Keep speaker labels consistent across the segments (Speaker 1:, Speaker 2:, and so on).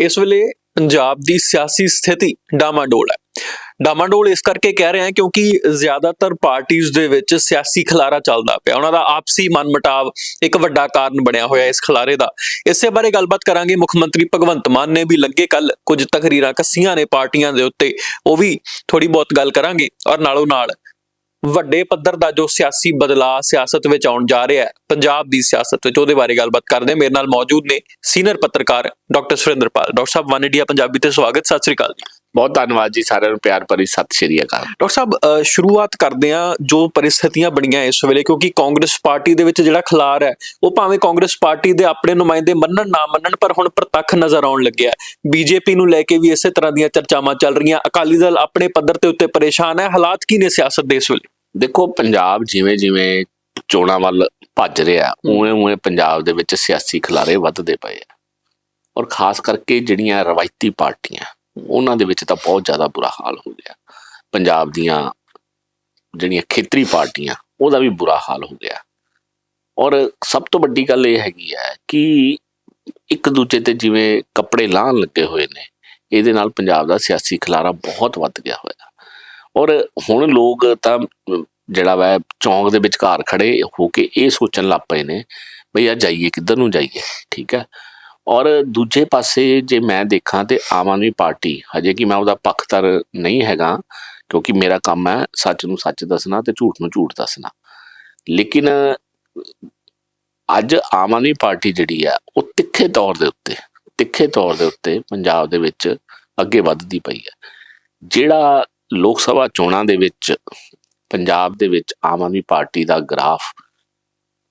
Speaker 1: ਇਸ ਵੇਲੇ ਪੰਜਾਬ ਦੀ ਸਿਆਸੀ ਸਥਿਤੀ ਡਾਮਾਡੋਲ ਹੈ। ਡਾਮਾਡੋਲ ਇਸ ਕਰਕੇ ਕਹਿ ਰਹੇ ਹਾਂ ਕਿਉਂਕਿ ਜ਼ਿਆਦਾਤਰ ਪਾਰਟੀਆਂ ਦੇ ਵਿੱਚ ਸਿਆਸੀ ਖਲਾਰਾ ਚੱਲਦਾ ਪਿਆ। ਉਹਨਾਂ ਦਾ ਆਪਸੀ ਮਨਮਟਾਵ ਇੱਕ ਵੱਡਾ ਕਾਰਨ ਬਣਿਆ ਹੋਇਆ ਇਸ ਖਲਾਰੇ ਦਾ। ਇਸੇ ਬਾਰੇ ਗੱਲਬਾਤ ਕਰਾਂਗੇ। ਮੁੱਖ ਮੰਤਰੀ ਭਗਵੰਤ ਮਾਨ ਨੇ ਵੀ ਲੱਗੇ ਕੱਲ ਕੁਝ ਤਕਰੀਰਾਂ ਕੱਸੀਆਂ ਨੇ ਪਾਰਟੀਆਂ ਦੇ ਉੱਤੇ। ਉਹ ਵੀ ਥੋੜੀ ਬਹੁਤ ਗੱਲ ਕਰਾਂਗੇ ਔਰ ਨਾਲੋਂ ਨਾਲ ਵੱਡੇ ਪੱਧਰ ਦਾ ਜੋ ਸਿਆਸੀ ਬਦਲਾਅ ਸਿਆਸਤ ਵਿੱਚ ਆਉਣ ਜਾ ਰਿਹਾ ਹੈ, ਪੰਜਾਬ ਦੀ ਸਿਆਸਤ ਵਿੱਚ ਉਹਦੇ ਬਾਰੇ ਗੱਲਬਾਤ ਕਰਦੇ ਮੇਰੇ ਨਾਲ ਮੌਜੂਦ ਨੇ ਸੀਨੀਅਰ ਪੱਤਰਕਾਰ ਡਾਕਟਰ ਸੁਰਿੰਦਰਪਾਲ। ਡਾਕਟਰ ਸਾਹਿਬ, ਵਨ ਇੰਡੀਆ ਪੰਜਾਬੀ ਤੇ ਸਵਾਗਤ, ਸਤਿ ਸ੍ਰੀ ਅਕਾਲ ਜੀ।
Speaker 2: ਬਹੁਤ ਧੰਨਵਾਦ ਜੀ ਸਾਰਿਆਂ ਨੂੰ ਪਿਆਰ ਭਰੀ ਸਤਿ ਸ਼੍ਰੀ ਅਕਾਲ।
Speaker 1: ਡਾਕਟਰ ਸਾਹਿਬ ਸ਼ੁਰੂਆਤ ਕਰਦੇ ਹਾਂ ਜੋ ਪਰਿਸਥਿਤੀਆਂ ਬਣੀਆਂ ਇਸ ਵੇਲੇ ਕਿਉਂਕਿ ਕਾਂਗਰਸ ਪਾਰਟੀ ਦੇ ਵਿੱਚ ਜਿਹੜਾ ਖਲਾਰ ਹੈ ਉਹ ਭਾਵੇਂ ਕਾਂਗਰਸ ਪਾਰਟੀ ਦੇ ਆਪਣੇ ਨੁਮਾਇੰਦੇ ਮੰਨਣ ਨਾ ਮੰਨਣ ਪਰ ਹੁਣ ਪ੍ਰਤੱਖ ਨਜ਼ਰ ਆਉਣ ਲੱਗਿਆ ਬੀਜੇਪੀ ਨੂੰ ਲੈ ਕੇ ਵੀ ਇਸੇ ਤਰ੍ਹਾਂ ਦੀਆਂ ਚਰਚਾਵਾਂ ਚੱਲ ਰਹੀਆਂ। ਅਕਾਲੀ ਦਲ ਆਪਣੇ ਪੱਧਰ ਤੇ ਉੱਤੇ ਪਰੇਸ਼ਾਨ ਹੈ। ਹਾਲਾਤ ਕੀ ਨੇ ਸਿਆਸਤ ਦੇ ਇਸ ਵੇਲੇ?
Speaker 2: ਦੇਖੋ ਪੰਜਾਬ ਜਿਵੇਂ ਜਿਵੇਂ ਚੋਣਾਂ ਵੱਲ ਭੱਜ ਰਿਹਾ ਉਵੇਂ ਉਵੇਂ ਪੰਜਾਬ ਦੇ ਵਿੱਚ ਸਿਆਸੀ ਖਿਲਾਰੇ ਵੱਧਦੇ ਪਏ ਆ। ਔਰ ਖਾਸ ਕਰਕੇ ਜਿਹੜੀਆਂ ਰਵਾਇਤੀ ਪਾਰਟੀਆਂ ਉਹਨਾਂ ਦੇ ਵਿੱਚ ਤਾਂ ਬਹੁਤ ਜ਼ਿਆਦਾ ਬੁਰਾ ਹਾਲ ਹੋ ਗਿਆ। ਪੰਜਾਬ ਦੀਆਂ ਜਿਹੜੀਆਂ ਖੇਤਰੀ ਪਾਰਟੀਆਂ, ਉਹਦਾ ਵੀ ਬੁਰਾ ਹਾਲ ਹੋ ਗਿਆ। ਔਰ ਸਭ ਤੋਂ ਵੱਡੀ ਗੱਲ ਇਹ ਹੈਗੀ ਹੈ ਕਿ ਇੱਕ ਦੂਜੇ ਤੇ ਜਿਵੇਂ ਕੱਪੜੇ ਲਾਹਣ ਲੱਗੇ ਹੋਏ ਨੇ, ਇਹਦੇ ਨਾਲ ਪੰਜਾਬ ਦਾ ਸਿਆਸੀ ਖਿਲਾਰਾ ਬਹੁਤ ਵੱਧ ਗਿਆ ਹੋਇਆ। ਔਰ ਹੁਣ ਲੋਕ ਤਾਂ ਜਿਹੜਾ ਵਾ ਚੌਂਕ ਦੇ ਵਿਚਕਾਰ ਖੜੇ ਹੋ ਕੇ ਇਹ ਸੋਚਣ ਲੱਗ ਪਏ ਨੇ, ਬਈ ਆ ਜਾਈਏ, ਕਿੱਧਰ ਨੂੰ ਜਾਈਏ, ਠੀਕ ਹੈ? ਔਰ ਦੂਜੇ ਪਾਸੇ ਜੇ ਮੈਂ ਦੇਖਾਂ ਤੇ ਆਮ ਆਦਮੀ ਪਾਰਟੀ, ਹਜੇ ਕਿ ਮੈਂ ਉਹਦਾ ਪੱਖਤਰ ਨਹੀਂ ਹੈਗਾ, ਕਿਉਂਕਿ ਮੇਰਾ ਕੰਮ ਹੈ ਸੱਚ ਨੂੰ ਸੱਚ ਦੱਸਣਾ ਤੇ ਝੂਠ ਨੂੰ ਝੂਠ ਦੱਸਣਾ। ਲੇਕਿਨ ਅੱਜ ਆਮ ਆਦਮੀ ਪਾਰਟੀ ਜਿਹੜੀ ਆ ਉਹ ਤਿੱਖੇ ਤੌਰ ਦੇ ਉੱਤੇ, ਤਿੱਖੇ ਤੌਰ ਦੇ ਉੱਤੇ ਪੰਜਾਬ ਦੇ ਵਿੱਚ ਅੱਗੇ ਵੱਧਦੀ ਪਈ ਹੈ। ਜਿਹੜਾ ਲੋਕ ਸਭਾ ਚੋਣਾਂ ਦੇ ਵਿੱਚ, ਪੰਜਾਬ ਦੇ ਵਿੱਚ ਆਮ ਆਦਮੀ ਪਾਰਟੀ ਦਾ ਗ੍ਰਾਫ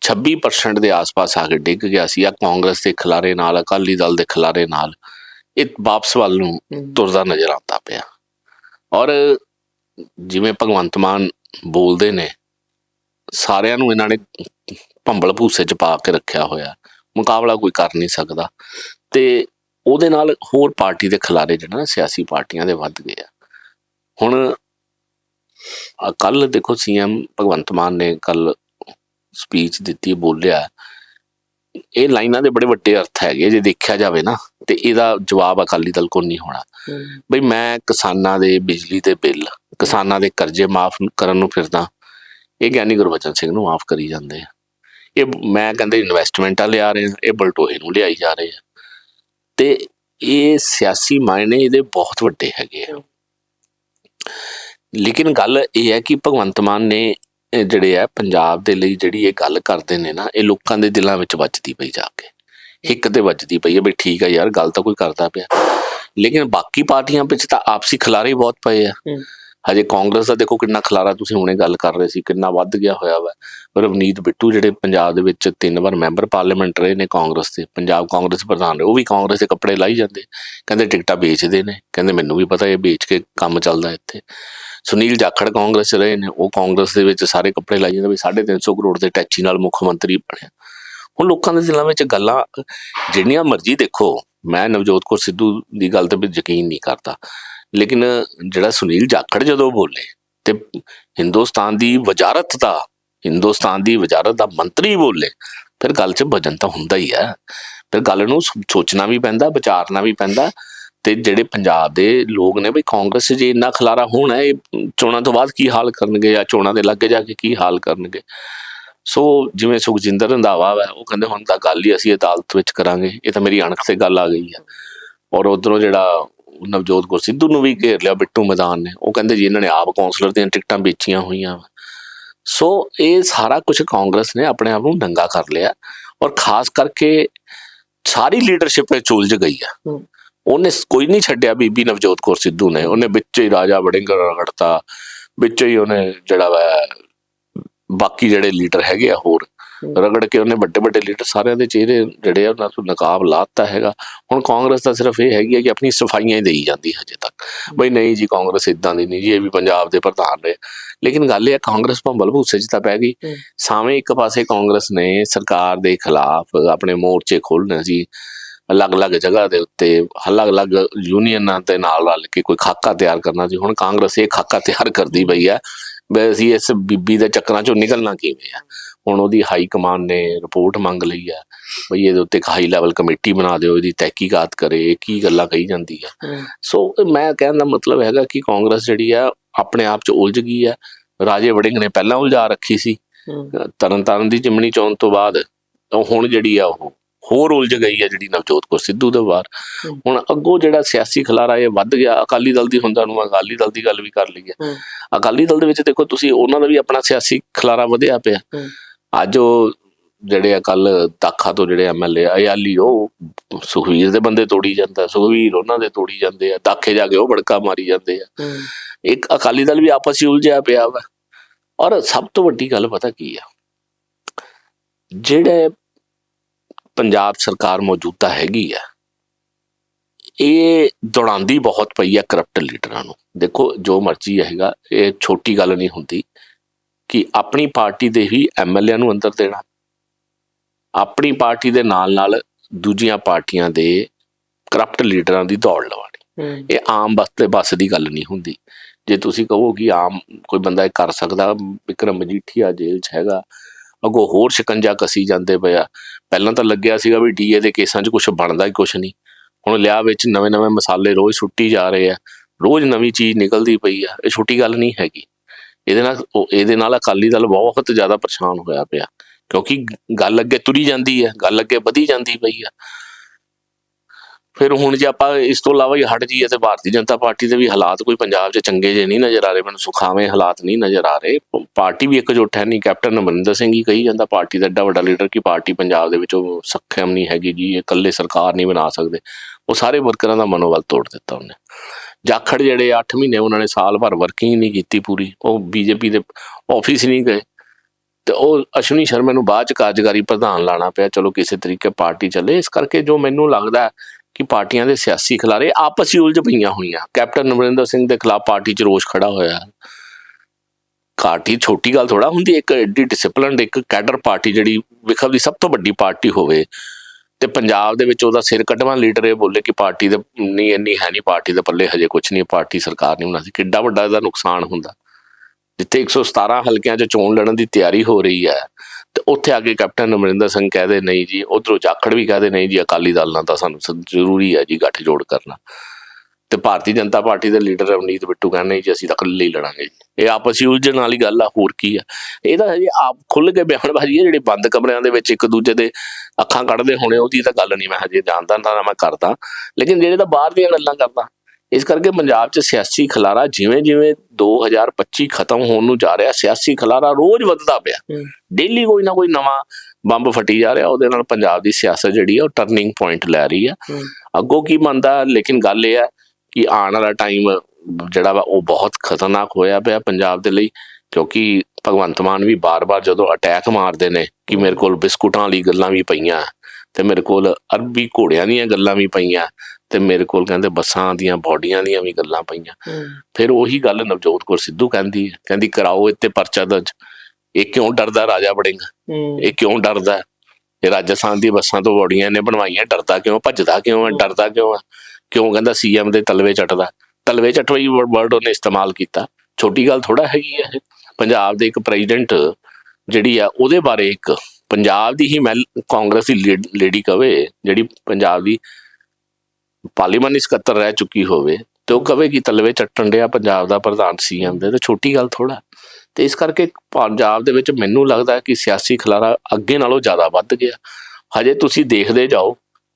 Speaker 2: 26% ਦੇ ਆਸ-ਪਾਸ ਆ ਕੇ ਡਿੱਗ ਗਿਆ ਸੀ। ਆ ਕਾਂਗਰਸ ਦੇ ਖਿਲਾਰੇ ਨਾਲ, ਅਕਾਲੀ ਦਲ ਦੇ ਖਿਲਾਰੇ ਨਾਲ ਇਹ ਵਾਪਸ ਵੱਲ ਨੂੰ ਤੁਰਦਾ ਨਜ਼ਰ ਆਉਂਦਾ ਪਿਆ। ਔਰ ਜਿਵੇਂ ਭਗਵੰਤ ਮਾਨ ਬੋਲਦੇ ਨੇ, ਸਾਰਿਆਂ ਨੂੰ ਇਹਨਾਂ ਨੇ ਭੰਬਲ ਭੂਸੇ ਚ ਪਾ ਕੇ ਰੱਖਿਆ ਹੋਇਆ। ਮੁਕਾਬਲਾ ਕੋਈ ਕਰ ਨਹੀਂ ਸਕਦਾ। ਤੇ ਉਹਦੇ ਨਾਲ ਹੋਰ ਪਾਰਟੀ ਦੇ ਖਿਲਾਰੇ ਜਿਹੜਾ ਨਾ ਸਿਆਸੀ ਪਾਰਟੀਆਂ ਦੇ ਵੱਧ ਗਏ ਆ। ਹੁਣ ਕੱਲ ਦੇਖੋ ਸੀਐਮ ਭਗਵੰਤ ਮਾਨ ਨੇ ਕੱਲ ਸਪੀਚ ਦਿੱਤੀ ਬੋਲਿਆ ਇਹ ਲਾਈਨਾਂ ਦੇ ਬੜੇ ਵੱਡੇ ਅਰਥ ਹੈਗੇ ਜੇ ਦੇਖਿਆ ਜਾਵੇ ਨਾ ਤੇ ਇਹਦਾ ਜਵਾਬ ਅਕਾਲੀ ਦਲ ਕੋਲ ਨਹੀਂ ਹੋਣਾ। ਬਈ ਮੈਂ ਕਿਸਾਨਾਂ ਦੇ ਬਿਜਲੀ ਦੇ ਬਿੱਲ ਕਿਸਾਨਾਂ ਦੇ ਕਰਜ਼ੇ ਮਾਫ ਕਰਨ ਨੂੰ ਫਿਰਦਾ ਇਹ ਗਿਆਨੀ ਗੁਰਬਚਨ ਸਿੰਘ ਨੂੰ ਮਾਫ ਕਰੀ ਜਾਂਦੇ ਆ। ਇਹ ਮੈਂ ਕਹਿੰਦੇ ਇਨਵੈਸਟਮੈਂਟਾਂ ਲਿਆ ਰਹੇ ਇਹ ਬਲਟੋਏ ਨੂੰ ਲਿਆਈ ਜਾ ਰਹੇ ਆ। ਤੇ ਇਹ ਸਿਆਸੀ ਮਾਇਨੇ ਇਹਦੇ ਬਹੁਤ ਵੱਡੇ ਹੈਗੇ ਆ। ਲੇਕਿਨ ਗੱਲ ਇਹ ਹੈ ਕਿ ਭਗਵੰਤ ਮਾਨ ਨੇ ਇਹ ਜਿਹੜੇ ਆ ਪੰਜਾਬ ਦੇ ਲਈ ਜਿਹੜੀ ਇਹ ਗੱਲ ਕਰਦੇ ਨੇ ਨਾ, ਇਹ ਲੋਕਾਂ ਦੇ ਦਿਲਾਂ ਵਿੱਚ ਵੱਜਦੀ ਪਈ ਜਾ ਕੇ। ਹਿੱਕ ਤੇ ਵੱਜਦੀ ਪਈ ਹੈ ਵੀ ਠੀਕ ਆ ਯਾਰ, ਗੱਲ ਤਾਂ ਕੋਈ ਕਰਦਾ ਪਿਆ। ਲੇਕਿਨ ਬਾਕੀ ਪਾਰਟੀਆਂ ਵਿੱਚ ਤਾਂ ਆਪਸੀ ਖਿਲਾਰੇ ਬਹੁਤ ਪਏ ਆ। ਹਜੇ ਕਾਂਗਰਸ ਦਾ ਦੇਖੋ ਕਿੰਨਾ ਖਿਲਾਰਾ ਤੁਸੀਂ ਹੁਣੇ ਗੱਲ ਕਰ ਰਹੇ ਸੀ, ਕਿੰਨਾ ਵੱਧ ਗਿਆ ਹੋਇਆ ਵਾ। ਰਵਨੀਤ ਬਿੱਟੂ ਜਿਹੜੇ ਪੰਜਾਬ ਦੇ ਵਿੱਚ ਤਿੰਨ ਵਾਰ ਮੈਂਬਰ ਪਾਰਲੀਮੈਂਟ ਰਹੇ ਨੇ ਕਾਂਗਰਸ ਦੇ, ਪੰਜਾਬ ਕਾਂਗਰਸ ਪ੍ਰਧਾਨ ਰਹੇ ਉਹ ਵੀ ਕਾਂਗਰਸ ਦੇ ਕੱਪੜੇ ਲਾਈ ਜਾਂਦੇ। ਕਹਿੰਦੇ ਟਿਕਟਾਂ ਵੇਚਦੇ ਨੇ, ਕਹਿੰਦੇ ਮੈਨੂੰ ਵੀ ਪਤਾ ਇਹ ਵੇਚ ਕੇ ਕੰਮ ਚੱਲਦਾ ਇੱਥੇ। ਸੁਨੀਲ ਜਾਖੜ ਕਾਂਗਰਸ ਰਹੇ ਨੇ, ਉਹ ਕਾਂਗਰਸ ਦੇ ਵਿੱਚ ਸਾਰੇ ਕੱਪੜੇ ਲਾਈ ਜਾਂਦੇ, ਵੀ 350 ਕਰੋੜ ਦੇ ਟੈਚੀ ਨਾਲ ਮੁੱਖ ਮੰਤਰੀ ਬਣਿਆ। ਹੁਣ ਲੋਕਾਂ ਦੇ ਦਿਲਾਂ ਵਿੱਚ ਗੱਲਾਂ ਜਿੰਨੀਆਂ ਮਰਜ਼ੀ ਦੇਖੋ। ਮੈਂ ਨਵਜੋਤ ਕੌਰ ਸਿੱਧੂ ਦੀ ਗੱਲ ਤੇ ਵੀ ਯਕੀਨ ਨਹੀਂ ਕਰਦਾ। ਲੇਕਿਨ ਜਿਹੜਾ ਸੁਨੀਲ ਜਾਖੜ ਜਦੋਂ ਬੋਲੇ ਤੇ ਹਿੰਦੁਸਤਾਨ ਦੀ ਵਜ਼ਾਰਤ ਦਾ, ਹਿੰਦੁਸਤਾਨ ਦੀ ਵਜ਼ਾਰਤ ਦਾ ਮੰਤਰੀ ਬੋਲੇ, ਫਿਰ ਗੱਲ 'ਚ ਵਜਨ ਤਾਂ ਹੁੰਦਾ ਹੀ ਹੈ। ਫਿਰ ਗੱਲ ਨੂੰ ਸੋਚਣਾ ਵੀ ਪੈਂਦਾ, ਵਿਚਾਰਨਾ ਵੀ ਪੈਂਦਾ ਤੇ ਜਿਹੜੇ ਪੰਜਾਬ ਦੇ ਲੋਕ ਨੇ ਵੀ ਕਾਂਗਰਸ 'ਚ ਜੇ ਇੰਨਾ ਖਲਾਰਾ ਹੋਣਾ ਇਹ ਚੋਣਾਂ ਤੋਂ ਬਾਅਦ ਕੀ ਹਾਲ ਕਰਨਗੇ ਜਾਂ ਚੋਣਾਂ ਦੇ ਲਾਗੇ ਜਾ ਕੇ ਕੀ ਹਾਲ ਕਰਨਗੇ? ਸੋ ਜਿਵੇਂ ਸੁਖਜਿੰਦਰ ਰੰਧਾਵਾ ਵਾ ਉਹ ਕਹਿੰਦੇ ਹੁਣ ਤਾਂ ਗੱਲ ਹੀ ਅਸੀਂ ਅਦਾਲਤ ਵਿੱਚ ਕਰਾਂਗੇ, ਇਹ ਤਾਂ ਮੇਰੀ ਅਣਖ ਤੇ ਗੱਲ ਆ ਗਈ ਹੈ। ਔਰ ਉਧਰੋਂ ਜਿਹੜਾ ਨਵਜੋਤ ਕੌਰ ਸਿੱਧੂ ਨੂੰ ਵੀ ਘੇਰ ਲਿਆ ਬਿੱਟੂ ਮੈਦਾਨ ਨੇ। ਉਹ ਕਹਿੰਦੇ ਜੀ ਇਹਨਾਂ ਨੇ ਆਪ ਕੌਂਸਲਰ ਦੀਆਂ ਟਿਕਟਾਂ ਵੇਚੀਆਂ ਹੋਈਆਂ ਸੋ ਇਹ ਸਾਰਾ ਕੁਝ ਕਾਂਗਰਸ ਨੇ ਆਪਣੇ ਆਪ ਨੂੰ ਨੰਗਾ ਕਰ ਲਿਆ ਔਰ ਖਾਸ ਕਰਕੇ ਸਾਰੀ ਲੀਡਰਸ਼ਿਪ ਵਿੱਚ ਉਲਝ ਗਈ ਆ। ਉਹਨੇ ਕੋਈ ਨਹੀਂ ਛੱਡਿਆ ਬੀਬੀ ਨਵਜੋਤ ਕੌਰ ਸਿੱਧੂ ਨੇ। ਉਹਨੇ ਵਿੱਚ ਹੀ ਰਾਜਾ ਵੜਿੰਗ ਰਗੜਤਾ ਵਿੱਚ ਹੀ ਉਹਨੇ ਜਿਹੜਾ ਵਾ ਬਾਕੀ ਜਿਹੜੇ ਲੀਡਰ ਹੈਗੇ ਆ ਹੋਰ। ਰਗੜ ਕੇ ਉਹਨੇ ਵੱਡੇ ਵੱਡੇ ਲੀਡਰ ਸਾਰਿਆਂ ਦੇ ਚਿਹਰੇ ਜਿਹੜੇ ਆ ਉਹਨਾਂ ਤੋਂ ਨਕਾਬ ਲਾਤਾ ਹੈਗਾ। ਹੁਣ ਕਾਂਗਰਸ ਤਾਂ ਸਿਰਫ ਇਹ ਹੈਗੀ ਹੈ ਕਿ ਆਪਣੀ ਸਫਾਈਆਂ ਹੀ ਦੇਈ ਜਾਂਦੀ ਹਜੇ ਤੱਕ। ਬਈ ਨਹੀਂ ਜੀ ਕਾਂਗਰਸ ਇਦਾਂ ਦੀ ਨਹੀਂ ਜੀ ਇਹ ਵੀ ਪੰਜਾਬ ਦੇ ਪ੍ਰਧਾਨ ਰਹੇ ਲੇਕਿਨ ਗੱਲ ਇਹ ਹੈ ਕਾਂਗਰਸ ਭੰਬਲ ਭੂਸੇ 'ਚ ਤਾਂ ਪੈ ਗਈ। ਸਾਵੇਂ ਇੱਕ ਪਾਸੇ ਕਾਂਗਰਸ ਨੇ ਸਰਕਾਰ ਦੇ ਖਿਲਾਫ ਆਪਣੇ ਮੋਰਚੇ ਖੋਲ੍ਹਣੇ ਸੀ। ਅਲੱਗ-ਅਲੱਗ ਜਗ੍ਹਾ ਦੇ ਉੱਤੇ ਅਲੱਗ-ਅਲੱਗ ਯੂਨੀਅਨਾਂ ਦੇ ਨਾਲ ਰਲ ਕੇ ਕੋਈ ਖਾਕਾ ਤਿਆਰ ਕਰਨਾ ਸੀ। ਹੁਣ ਕਾਂਗਰਸ ਇਹ ਖਾਕਾ ਤਿਆਰ ਕਰਦੀ ਪਈ ਹੈ ਵੀ ਅਸੀਂ ਇਸ ਬੀਬੀ ਦੇ ਚੱਕਰਾਂ ਚੋਂ ਨਿਕਲਣਾ ਕਿਵੇਂ ਆ? ਹੁਣ ਉਹਦੀ ਹਾਈ ਕਮਾਂਡ ਨੇ ਰਿਪੋਰਟ ਮੰਗ ਲਈ ਹੈ ਬਈ ਇਹਦੇ ਉੱਤੇ ਇੱਕ ਹਾਈ ਲੈਵਲ ਕਮੇਟੀ ਬਣਾ ਦਿਓ ਇਹਦੀ ਤਹਿਕੀਕਾਤ ਕਰੇ ਕੀ ਗੱਲਾਂ ਕਹੀ ਜਾਂਦੀ ਹੈ। ਸੋ ਮੈਂ ਕਹਿਣ ਦਾ ਮਤਲਬ ਹੈਗਾ ਕਿ ਕਾਂਗਰਸ ਜਿਹੜੀ ਆ ਆਪਣੇ ਆਪ 'ਚ ਉਲਝ ਗਈ ਹੈ ਰਾਜੇ ਵੜਿੰਗ ਨੇ ਪਹਿਲਾਂ ਉਲਝਾ ਰੱਖੀ ਸੀ। ਤਰਨ ਤਾਰਨ ਦੀ ਜਿਮਣੀ ਚੋਣ ਤੋਂ ਬਾਅਦ ਤਾਂ ਹੁਣ ਜਿਹੜੀ ਆ ਉਹ ਹੋਰ ਉਲਝ ਗਈ ਹੈ ਜਿਹੜੀ ਨਵਜੋਤ ਕੌਰ ਸਿੱਧੂ ਦੇ ਵਾਰ।
Speaker 1: ਹਮ।
Speaker 2: ਹੁਣ ਅੱਗੋਂ ਜਿਹੜਾ ਸਿਆਸੀ ਖਲਾਰਾ ਇਹ ਵੱਧ ਗਿਆ ਅਕਾਲੀ ਦਲ ਦੀ ਹੁੰਦਾ ਨੂੰ ਅਕਾਲੀ ਦਲ ਦੀ ਗੱਲ ਵੀ ਕਰ ਲਈ ਹੈ। ਅਕਾਲੀ ਦਲ ਦੇ ਵਿੱਚ ਦੇਖੋ ਤੁਸੀਂ ਉਹਨਾਂ ਦਾ ਵੀ ਆਪਣਾ ਸਿਆਸੀ ਖਲਾਰਾ ਵਧਿਆ ਪਿਆ। ਅੱਜ ਉਹ ਜਿਹੜੇ ਆ ਕੱਲ ਦਾਖਾ ਤੋਂ ਜਿਹੜੇ ਐਮਐਲਏ ਆਯਾਲੀ ਉਹ ਸੁਖਵੀਰ ਦੇ ਬੰਦੇ ਤੋੜੀ ਜਾਂਦਾ ਸੁਖਵੀਰ ਉਹਨਾਂ ਦੇ ਤੋੜੀ ਜਾਂਦੇ ਆ ਦਾਖੇ ਜਾ ਕੇ ਉਹ ਬੜਕਾ ਮਾਰੀ ਜਾਂਦੇ ਆ। ਇੱਕ ਅਕਾਲੀ ਦਲ ਵੀ ਆਪਸ ਵਿੱਚ ਉਲਝਿਆ ਪਿਆ ਵਾ। ਔਰ ਸਭ ਤੋਂ ਵੱਡੀ ਗੱਲ ਪਤਾ ਕੀ ਆ? ਜਿਹੜੇ ਪੰਜਾਬ ਸਰਕਾਰ ਮੌਜੂਦਾ ਹੈਗੀ ਆ ਇਹ ਦੌੜਾਉਂਦੀ ਬਹੁਤ ਪਈ ਆ ਕਰਪਟ ਲੀਡਰਾਂ ਨੂੰ। ਦੇਖੋ ਜੋ ਮਰਜ਼ੀ ਹੈਗਾ ਇਹ ਛੋਟੀ ਗੱਲ ਨਹੀਂ ਹੁੰਦੀ। ਕਿ ਆਪਣੀ ਪਾਰਟੀ ਦੇ ਹੀ ਐਮਐਲਏ ਨੂੰ ਅੰਦਰ ਦੇਣਾ। ਆਪਣੀ ਪਾਰਟੀ ਦੇ ਨਾਲ ਨਾਲ ਦੂਜੀਆਂ ਪਾਰਟੀਆਂ ਦੇ ਕਰਪਟ ਲੀਡਰਾਂ ਦੀ ਦੌੜ ਲਵਾਣੀ ਇਹ ਆਮ ਬਸ ਤੇ ਬਸ ਦੀ ਗੱਲ ਨਹੀਂ ਹੁੰਦੀ। ਜੇ ਤੁਸੀਂ ਕਹੋ ਕਿ ਆਮ ਕੋਈ ਬੰਦਾ ਇਹ ਕਰ ਸਕਦਾ ਵਿਕਰਮ ਮਜੀਠੀਆ ਜੇਲ੍ਹ 'ਚ ਹੈਗਾ ਅੱਗੋਂ ਹੋਰ ਸ਼ਿਕੰਜਾ ਕਸੀ ਜਾਂਦੇ ਪਿਆ ਪਹਿਲਾਂ ਤਾਂ ਲੱਗਿਆ ਸੀਗਾ ਵੀ ਡੀਏ ਦੇ ਕੇਸਾਂ 'ਚ ਕੁਝ ਬਣਦਾ ਹੀ ਕੁਝ ਨਹੀਂ। ਹੁਣ ਲਿਆ ਵਿੱਚ ਨਵੇਂ-ਨਵੇਂ ਮਸਾਲੇ ਰੋਜ਼ ਸੁੱਟੀ ਜਾ ਰਹੇ ਆ। ਰੋਜ਼ ਨਵੀਂ ਚੀਜ਼ ਨਿਕਲਦੀ ਪਈ ਆ। ਇਹ ਛੋਟੀ ਗੱਲ ਨਹੀਂ ਹੈਗੀ। ਇਹਦੇ ਨਾਲ ਇਹਦੇ ਨਾਲ ਅਕਾਲੀ ਦਲ ਬਹੁਤ ਜ਼ਿਆਦਾ ਪਰੇਸ਼ਾਨ ਹੋਇਆ ਪਿਆ, ਕਿਉਂਕਿ ਗੱਲ ਅੱਗੇ ਤੁਰੀ ਜਾਂਦੀ ਹੈ, ਗੱਲ ਅੱਗੇ ਵਧੀ ਜਾਂਦੀ ਪਈ ਆ ਫਿਰ ਹੁਣ ਜੇ ਆਪਾਂ ਇਸ ਤੋਂ ਇਲਾਵਾ ਹੀ ਹਟ ਜਾਈਏ ਤੇ ਭਾਰਤੀ ਜਨਤਾ ਪਾਰਟੀ ਦੇ ਵੀ ਹਾਲਾਤ ਕੋਈ ਪੰਜਾਬ 'ਚ ਚੰਗੇ ਜੇ ਨਹੀਂ ਨਜ਼ਰ ਆ ਰਹੇ, ਮੈਨੂੰ ਸੁਖਾਵੇਂ ਹਾਲਾਤ ਨਹੀਂ ਨਜ਼ਰ ਆ ਰਹੇ। ਪਾਰਟੀ ਵੀ ਇੱਕ ਇੱਕਜੁੱਟ ਹੈ ਨਹੀਂ, ਕੈਪਟਨ ਅਮਰਿੰਦਰ ਸਿੰਘ ਹੀ ਕਹੀ ਜਾਂਦਾ, ਪਾਰਟੀ ਦਾ ਏਡਾ ਵੱਡਾ ਲੀਡਰ ਕਿ ਪਾਰਟੀ ਪੰਜਾਬ ਦੇ ਵਿੱਚ ਉਹ ਸক্ষਮ ਨਹੀਂ ਹੈਗੀ ਜੀ, ਇਹ ਇਕੱਲੇ ਸਰਕਾਰ ਨਹੀਂ ਬਣਾ ਸਕਦੇ। ਉਹ ਸਾਰੇ ਵਰਕਰਾਂ ਦਾ ਮਨੋਬਲ ਤੋੜ ਦਿੱਤਾ ਉਹਨੇ। ਜਾਖੜ ਜਿਹੜੇ 8 ਮਹੀਨੇ ਉਹਨਾਂ ਨੇ ਸਾਲ ਭਰ ਵਰਕਿੰਗ ਨਹੀਂ ਕੀਤੀ ਪੂਰੀ। ਉਹ ਬੀਜੇਪੀ ਦੇ ਆਫਿਸ ਨਹੀਂ ਗਏ। ਤੇ ਉਹ ਅਸ਼ਵਨੀ ਸ਼ਰਮਾ ਨੂੰ ਬਾਅਦ ਚ ਕਾਰਜਕਾਰੀ ਪ੍ਰਧਾਨ ਲਾਣਾ ਪਿਆ। ਚਲੋ ਕਿਸੇ ਤਰੀਕੇ ਪਾਰਟੀ ਚੱਲੇ। ਇਸ ਕਰਕੇ ਜੋ ਮੈਨੂੰ ਲੱਗਦਾ ਕਿ ਪਾਰਟੀਆਂ ਦੇ ਸਿਆਸੀ ਖਿਲਾਰੇ ਆਪਸ ਹੀ ਉਲਝ ਪਈਆਂ ਹੋਈਆਂ। ਕੈਪਟਨ ਅਮਰਿੰਦਰ ਸਿੰਘ ਦੇ ਖਿਲਾਫ ਪਾਰਟੀ 'ਚ ਰੋਸ਼ ਖੜਾ ਹੋਇਆ। ਹੈ। ਪਾਰਟੀ ਛੋਟੀ ਗੱਲ ਥੋੜਾ ਹੁੰਦੀ ਇੱਕ ਐਡੀ ਡਿਸਪਲਿਨਡ ਇੱਕ ਕੈਡਰ ਪਾਰਟੀ ਜਿਹੜੀ ਵਿਖਵ ਦੀ ਸਭ ਤੋਂ ਵੱਡੀ ਪਾਰਟੀ ਹੋਵੇ। ਤੇ ਪੰਜਾਬ ਦੇ ਵਿੱਚ ਉਹਦਾ ਸਿਰ ਕੱਢਵਾਂ ਲੀਡਰ ਇਹ ਬੋਲੇ ਕਿ ਪਾਰਟੀ ਦੇ ਨਹੀਂ ਇੰਨੀ ਹੈ ਨਹੀਂ, ਪਾਰਟੀ ਦੇ ਪੱਲੇ ਹਜੇ ਕੁਝ ਨਹੀਂ, ਪਾਰਟੀ ਸਰਕਾਰ ਨਹੀਂ ਬਣਾ ਸੀ ਕਿੱਡਾ ਵੱਡਾ ਇਹਦਾ ਨੁਕਸਾਨ ਹੁੰਦਾ। ਜਿੱਥੇ 117 ਹਲਕਿਆਂ 'ਚ ਚੋਣ ਲੜਨ ਦੀ ਤਿਆਰੀ ਹੋ ਰਹੀ ਹੈ, ਤੇ ਉੱਥੇ ਆ ਕੇ ਕੈਪਟਨ ਅਮਰਿੰਦਰ ਸਿੰਘ ਕਹਦੇ, ਨਹੀਂ ਜੀ, ਉਧਰੋਂ ਜਾਖੜ ਵੀ ਕਹਦੇ, ਨਹੀਂ ਜੀ, ਅਕਾਲੀ ਦਲ ਨਾਲ ਤਾਂ ਸਾਨੂੰ ਜ਼ਰੂਰੀ ਹੈ ਜੀ ਗੱਠ ਜੋੜ ਕਰਨਾ। ਤੇ ਭਾਰਤੀ ਜਨਤਾ ਪਾਰਟੀ ਦੇ ਲੀਡਰ ਰਵਨੀਤ ਬਿੱਟੂ ਕਹਿੰਦੇ ਜੀ ਅਸੀਂ ਤਾਂ ਇਕੱਲੇ ਹੀ ਲੜਾਂਗੇ ਇਹ ਆਪਸੀ ਉਲਝਣ ਵਾਲੀ ਗੱਲ ਆ ਹੋਰ ਕੀ ਆ। ਇਹ ਤਾਂ ਹਜੇ ਆਪ ਖੁੱਲ ਕੇ ਬਿਆਨਬਾਜ਼ੀ ਹੈ ਜਿਹੜੇ ਬੰਦ ਕਮਰਿਆਂ ਦੇ ਵਿੱਚ ਇੱਕ ਦੂਜੇ ਦੇ ਅੱਖਾਂ ਕੱਢਦੇ ਹੋਣੇ ਉਹਦੀ ਤਾਂ ਗੱਲ ਨਹੀਂ ਮੈਂ ਹਜੇ ਜਾਣਦਾ ਨਾ ਮੈਂ ਕਰਦਾ। ਲੇਕਿਨ ਜਿਹੜੇ ਤਾਂ ਬਾਹਰ ਦੀਆਂ ਗੱਲਾਂ ਕਰਦਾ ਇਸ ਕਰਕੇ ਪੰਜਾਬ 'ਚ ਸਿਆਸੀ ਖਲਾਰਾ ਜਿਵੇਂ ਜਿਵੇਂ 2025 ਖਤਮ ਹੋਣ ਨੂੰ ਜਾ ਰਿਹਾ ਸਿਆਸੀ ਖਲਾਰਾ ਰੋਜ਼ ਵੱਧਦਾ ਪਿਆ। ਡੇਲੀ ਕੋਈ ਨਾ ਕੋਈ ਨਵਾਂ ਬੰਬ ਫਟੀ ਜਾ ਰਿਹਾ ਉਹਦੇ ਨਾਲ ਪੰਜਾਬ ਦੀ ਸਿਆਸਤ ਜਿਹੜੀ ਹੈ ਉਹ ਟਰਨਿੰਗ ਪੁਆਇੰਟ ਲੈ ਰਹੀ ਹੂੰ। ਅੱਗੋਂ ਕੀ ਮੰਨਦਾ ਲੇਕਿਨ ਗੱਲ ਇਹ ਹੈ ਕਿ ਆਉਣ ਵਾਲਾ ਟਾਈਮ ਜਿਹੜਾ ਵਾ ਉਹ ਬਹੁਤ ਖਤਰਨਾਕ ਹੋਇਆ ਪਿਆ ਪੰਜਾਬ ਦੇ ਲਈ ਕਿਉਂਕਿ ਭਗਵੰਤ ਮਾਨ ਵੀ ਬਾਰ-ਬਾਰ ਜਦੋਂ ਅਟੈਕ ਮਾਰਦੇ ਨੇ ਕਿ ਮੇਰੇ ਕੋਲ ਬਿਸਕੁਟਾਂ ਵਾਲੀ ਗੱਲਾਂ ਵੀ ਪਈਆਂ ਤੇ ਮੇਰੇ ਕੋਲ ਅਰਬੀ ਘੋੜਿਆਂ ਦੀਆਂ ਗੱਲਾਂ ਵੀ ਪਈਆਂ ਤੇ ਮੇਰੇ ਕੋਲ ਕਹਿੰਦੇ ਬੱਸਾਂ ਦੀਆਂ ਬੋਡੀਆਂ ਦੀਆਂ ਵੀ ਗੱਲਾਂ ਪਈਆਂ। ਫਿਰ ਉਹੀ ਗੱਲ ਨਵਜੋਤ ਕੌਰ ਸਿੱਧੂ ਕਹਿੰਦੀ ਹੈ ਕਹਿੰਦੀ ਕਰਾਓ ਇੱਥੇ ਪਰਚਾ ਦਰਜ। ਇਹ ਕਿਉਂ ਡਰਦਾ ਰਾਜਾ ਵੜਿੰਗ? ਇਹ ਕਿਉਂ ਡਰਦਾ? ਇਹ ਰਾਜਸਥਾਨ ਦੀ ਬੱਸਾਂ ਤੋਂ ਬੋਡੀਆਂ ਨੇ ਬਣਵਾਈਆਂ ਡਰਦਾ ਕਿਉਂ? ਭੱਜਦਾ ਕਿਉਂ ਹੈ? ਡਰਦਾ ਕਿਉਂ ਹੈ? ਕਿਉਂ ਕਹਿੰਦਾ ਸੀਐਮ ਦੇ ਤਲਵੇ ਚੱਟਦਾ। ਤਲਵੇ ਚੱਟਵਈ ਵਰਡ ਉਹਨੇ ਇਸਤੇਮਾਲ ਕੀਤਾ। ਛੋਟੀ ਗੱਲ ਥੋੜਾ ਹੈਗੀ ਹੈ ਪੰਜਾਬ ਦੇ ਇੱਕ ਪ੍ਰੈਜ਼ੀਡੈਂਟ ਜਿਹੜੀ ਆ, ਉਹਦੇ ਬਾਰੇ ਇੱਕ ਪੰਜਾਬ ਦੀ ਹੀ ਮੈਲ ਕਾਂਗਰਸ ਦੀ ਲੇਡੀ ਕਵੇ, ਜਿਹੜੀ ਪੰਜਾਬ ਦੀ ਪਾਰਲੀਮਾਨੀ ਸਕੱਤਰ ਰਹਿ ਚੁੱਕੀ ਹੋਵੇ, ਤੇ ਉਹ ਕਵੇ ਕਿ ਤਲਵੇ ਚੱਟਣ ਡਿਆ ਪੰਜਾਬ ਦਾ ਪ੍ਰਧਾਨ ਸੀਐਮ ਦੇ, ਤੇ ਛੋਟੀ ਗੱਲ ਥੋੜਾ ਤੇ ਇਸ ਕਰਕੇ ਪੰਜਾਬ ਦੇ ਵਿੱਚ ਮੈਨੂੰ ਲੱਗਦਾ ਕਿ ਸਿਆਸੀ ਖਲਾਰਾ ਅੱਗੇ ਨਾਲੋਂ ਜ਼ਿਆਦਾ ਵੱਧ ਗਿਆ। ਹਜੇ ਤੁਸੀਂ ਦੇਖਦੇ ਜਾਓ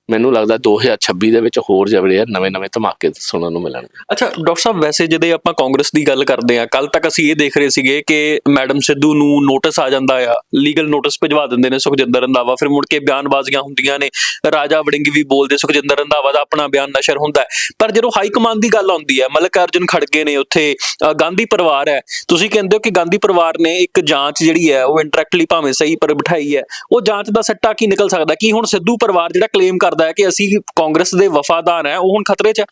Speaker 2: ਮੈਨੂੰ ਲੱਗਦਾ 2026 ਦੇ ਵਿੱਚ ਹੋਰ ਜਿਹੜੇ ਆ ਨਵੇਂ ਨਵੇਂ ਧਮਾਕੇ ਸੁਣਨ ਨੂੰ ਮਿਲਣਗੇ।
Speaker 1: ਅੱਛਾ, ਡਾਕਟਰ ਸਾਹਿਬ, ਵੈਸੇ ਜਦੋਂ ਆਪਾਂ ਕਾਂਗਰਸ ਦੀ ਗੱਲ ਕਰਦੇ ਆ ਕੱਲ ਤੱਕ ਅਸੀਂ ਇਹ ਦੇਖ ਰਹੇ ਸੀਗੇ ਕਿ ਮੈਡਮ ਸਿੱਧੂ ਨੂੰ ਨੋਟਿਸ ਆ ਜਾਂਦਾ ਆ ਲੀਗਲ ਨੋਟਿਸ ਭਿਜਵਾ ਦਿੰਦੇ ਨੇ ਸੁਖਜਿੰਦਰ ਰੰਧਾਵਾ। ਫਿਰ ਮੁੜ ਕੇ ਬਿਆਨਬਾਜ਼ੀਆਂ ਹੁੰਦੀਆਂ ਨੇ, ਰਾਜਾ ਵੜਿੰਗ ਵੀ ਬੋਲਦੇ ਸੁਖਜਿੰਦਰ ਰੰਧਾਵਾ ਦਾ ਆਪਣਾ ਬਿਆਨ ਨਸ਼ਰ ਹੁੰਦਾ ਪਰ ਜਦੋਂ ਹਾਈ ਕਮਾਂਡ ਦੀ ਗੱਲ ਆਉਂਦੀ ਹੈ, ਮਲਕ ਅਰਜੁਨ ਖੜਗੇ ਨੇ ਉੱਥੇ ਗਾਂਧੀ ਪਰਿਵਾਰ ਹੈ। ਤੁਸੀਂ ਕਹਿੰਦੇ ਹੋ ਕਿ ਗਾਂਧੀ ਪਰਿਵਾਰ ਨੇ ਇੱਕ ਜਾਂਚ ਜਿਹੜੀ ਹੈ, ਉਹ ਇੰਟਰੈਕਟਲੀ ਭਾਵੇਂ ਸਹੀ ਪਰ ਬਿਠਾਈ ਹੈ, ਉਹ ਜਾਂਚ ਦਾ ਸੱਟਾ ਕੀ ਨਿਕਲ ਸਕਦਾ? ਕੀ ਹੁਣ ਸਿੱਧੂ ਪਰਿਵਾਰ ਜਿਹੜਾ ਕਲੇਮ ਕਰਦਾ ਹੈ ਕਿ ਅਸੀਂ ਕਾਂਗਰਸ ਦੇ ਵਫਾਦਾਰ ਹੈ ਉਹ ਹੁਣ ਖਤਰੇ 'ਚ ਹੈ।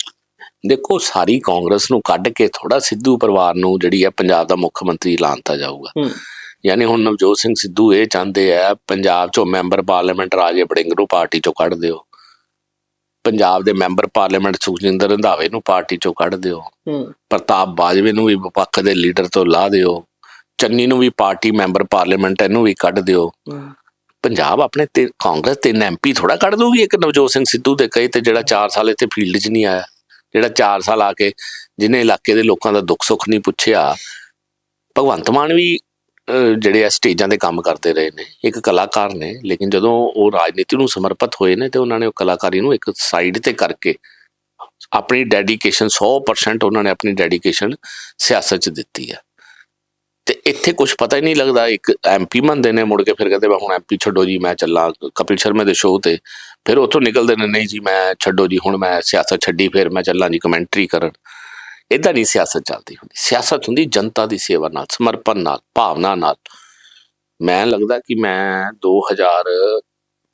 Speaker 2: ਦੇਖੋ ਸਾਰੀ ਕਾਂਗਰਸ ਨੂੰ ਕੱਢ ਕੇ ਥੋੜਾ ਸਿੱਧੂ ਪਰਿਵਾਰ ਨੂੰ ਜਿਹੜੀ ਹੈ ਪੰਜਾਬ ਦਾ ਮੁੱਖ ਮੰਤਰੀ ਐਲਾਨਤਾ ਜਾਊਗਾ। ਯਾਨੀ ਹੁਣ ਨਵਜੋਤ ਸਿੰਘ ਸਿੱਧੂ ਇਹ ਚਾਹੁੰਦੇ ਆ ਪੰਜਾਬ ਚੋਂ ਮੈਂਬਰ ਪਾਰਲੀਮੈਂਟ ਰਾਜੇ ਵੜਿੰਗ ਨੂੰ ਪਾਰਟੀ ਚੋਂ ਕੱਢ ਦਿਓ। ਪੰਜਾਬ ਦੇ ਮੈਂਬਰ ਪਾਰਲੀਮੈਂਟ ਸੁਖਜਿੰਦਰ ਰੰਧਾਵੇ ਨੂੰ ਪਾਰਟੀ ਚੋਂ ਕੱਢ ਦਿਓ। ਪ੍ਰਤਾਪ ਬਾਜਵੇ ਨੂੰ ਵੀ ਵਿਪੱਖ ਦੇ ਲੀਡਰ ਤੋਂ ਲਾ ਦਿਓ। ਚੰਨੀ ਨੂੰ ਵੀ ਪਾਰਟੀ ਮੈਂਬਰ ਪਾਰਲੀਮੈਂਟ ਇਹਨੂੰ ਵੀ ਕੱਢ ਦਿਓ। ਪੰਜਾਬ ਆਪਣੇ ਤੇ ਕਾਂਗਰਸ ਤਿੰਨ ਐਮਪੀ ਥੋੜਾ ਕੱਢ ਦੂਗੀ, ਇੱਕ ਨਵਜੋਤ ਸਿੰਘ ਸਿੱਧੂ ਦੇ ਕਹੇ ਤੇ ਜਿਹੜਾ 4 ਸਾਲ ਇੱਥੇ ਫੀਲਡ 'ਚ ਨਹੀਂ ਆਇਆ, ਜਿਹੜਾ 4 ਸਾਲ ਆ ਕੇ ਜਿਹਨੇ ਇਲਾਕੇ ਦੇ ਲੋਕਾਂ ਦਾ ਦੁੱਖ ਸੁੱਖ ਨਹੀਂ ਪੁੱਛਿਆ, ਭਗਵੰਤ ਮਾਨ ਵੀ ਜਿਹੜੇ ਆ ਸਟੇਜਾਂ ਤੇ ਕੰਮ ਕਰਦੇ ਰਹੇ ਨੇ, ਇੱਕ ਕਲਾਕਾਰ ਨੇ, ਲੇਕਿਨ ਜਦੋਂ ਉਹ ਰਾਜਨੀਤੀ ਨੂੰ ਸਮਰਪਿਤ ਹੋਏ ਨੇ ਤੇ ਉਹਨਾਂ ਨੇ ਉਹ ਕਲਾਕਾਰੀ ਨੂੰ ਇੱਕ ਸਾਈਡ ਤੇ ਕਰਕੇ ਆਪਣੀ ਡੈਡੀਕੇਸ਼ਨ 100% ਉਹਨਾਂ ਨੇ ਆਪਣੀ ਡੈਡੀਕੇਸ਼ਨ ਸਿਆਸਤ 'ਚ ਦਿੱਤੀ ਹੈ ਇੱਥੇ ਕੁਝ ਪਤਾ ਹੀ ਨਹੀਂ ਲੱਗਦਾ। ਇੱਕ ਐਮਪੀ ਮੰਨਦੇ ਨੇ ਮੁੜ ਕੇ, ਫਿਰ ਕਹਿੰਦੇ ਮੈਂ ਹੁਣ ਐਮਪੀ ਛੱਡੋ ਜੀ, ਮੈਂ ਚੱਲਾਂ ਕਪਿਲ ਸ਼ਰਮਾ ਦੇ ਸ਼ੋਅ ਤੇ। ਫਿਰ ਉੱਥੋਂ ਨਿਕਲਦੇ ਨੇ, ਨਹੀਂ ਜੀ, ਮੈਂ ਛੱਡੋ ਜੀ, ਹੁਣ ਮੈਂ ਸਿਆਸਤ ਛੱਡੀ, ਫਿਰ ਮੈਂ ਚੱਲਾਂ ਜੀ ਕਮੈਂਟਰੀ ਕਰਨ। ਇਦਾਂ ਨਹੀਂ ਸਿਆਸਤ ਚੱਲਦੀ ਹੁੰਦੀ। ਸਿਆਸਤ ਹੁੰਦੀ ਜਨਤਾ ਦੀ ਸੇਵਾ ਨਾਲ, ਸਮਰਪਣ ਨਾਲ, ਭਾਵਨਾ ਨਾਲ। ਮੈਂ ਲੱਗਦਾ ਕਿ ਮੈਂ 2000